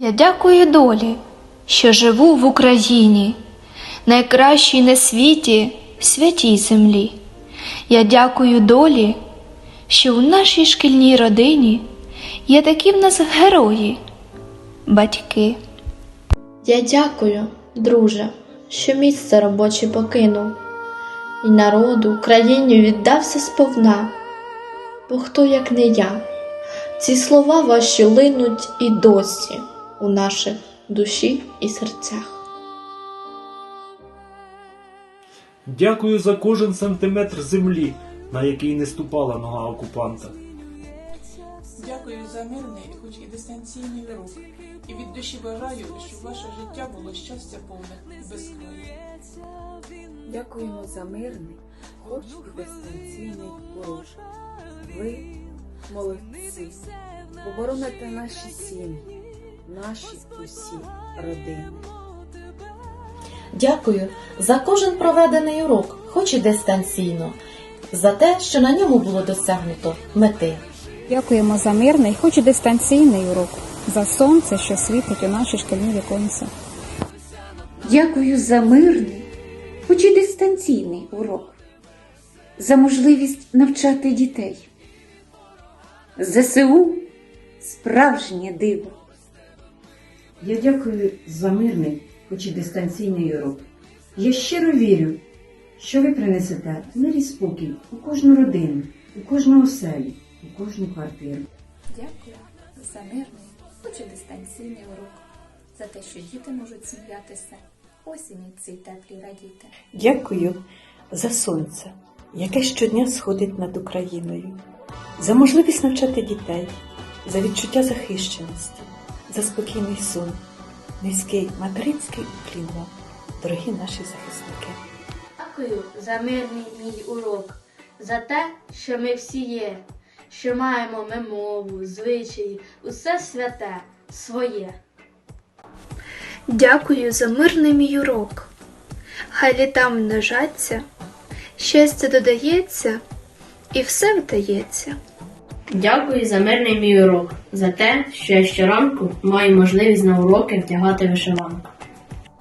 Я дякую долі, що живу в Україні, найкращій на світі святій землі. Я дякую долі, що в нашій шкільній родині є такі в нас герої, батьки. Я дякую, друже, що місце робоче покинув, і народу, країні віддався сповна. Бо хто, як не я, ці слова ваші линуть і досі у наших душі і серцях. Дякую за кожен сантиметр землі, на який не ступала нога окупанта. Дякую за мирний, хоч і дистанційний урок. І від душі бажаю, щоб ваше життя було щастя повне і безкрає. Дякуємо за мирний, хоч і дистанційний урок. Ви молодці, обороните наші сім'ї, наші усі родини. Дякую за кожен проведений урок, хоч і дистанційно, за те, що на ньому було досягнуто мети. Дякуємо за мирний, хоч і дистанційний урок, за сонце, що світить у наші шкільні віконця. Дякую за мирний, хоч і дистанційний урок, за можливість навчати дітей. ЗСУ справжнє диво. Я дякую за мирний, хоч і дистанційний урок. Я щиро вірю, що ви принесете мир і спокій у кожну родину, у кожну оселю, у кожну квартиру. Дякую за мирний, хоч і дистанційний урок, за те, що діти можуть сміятися, осінь цій теплій радіти. Дякую за сонце, яке щодня сходить над Україною, за можливість навчати дітей, за відчуття захищеності, за спокійний сон, низький материнський уклін вам, дорогі наші захисники. Дякую за мирний мій урок, за те, що ми всі є, що маємо ми мову, звичаї, усе святе, своє. Дякую за мирний мій урок. Хай літа множаться, щастя додається, і все вдається. Дякую за мирний мій урок, за те, що я щоранку маю можливість на уроки вдягати вишиванку.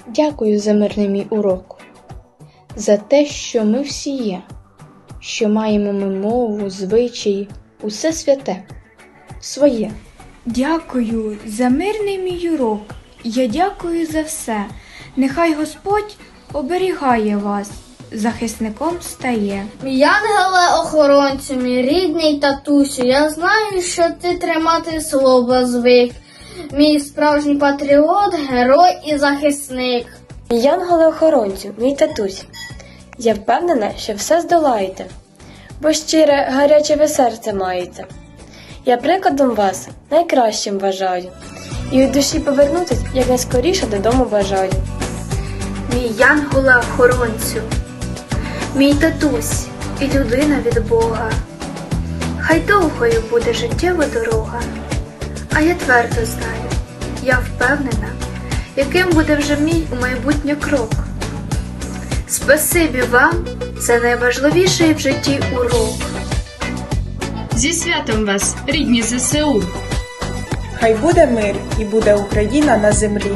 Дякую за мирний мій урок, за те, що ми всі є, що маємо ми мову, звичаї, усе святе, своє. Дякую за мирний мій урок. Я дякую за все. Нехай Господь оберігає вас, захисником стає. Мій ангеле охоронцю, мій рідний татусю, я знаю, що ти тримати слово звик. Мій справжній патріот, герой і захисник. Мій янголе-охоронцю, мій татусь, я впевнена, що все здолаєте, бо щире, гаряче ви серце маєте. Я прикладом вас найкращим вважаю, і від душі повернутись якнайскоріше додому бажаю. Мій янгола охоронцю, мій татусь і людина від Бога. Хай довгою буде життєва дорога, а я твердо знаю, я впевнена, яким буде вже мій у майбутнє крок. Спасибі вам за найважливіший в житті урок. Зі святом вас, рідні ЗСУ! Хай буде мир і буде Україна на землі.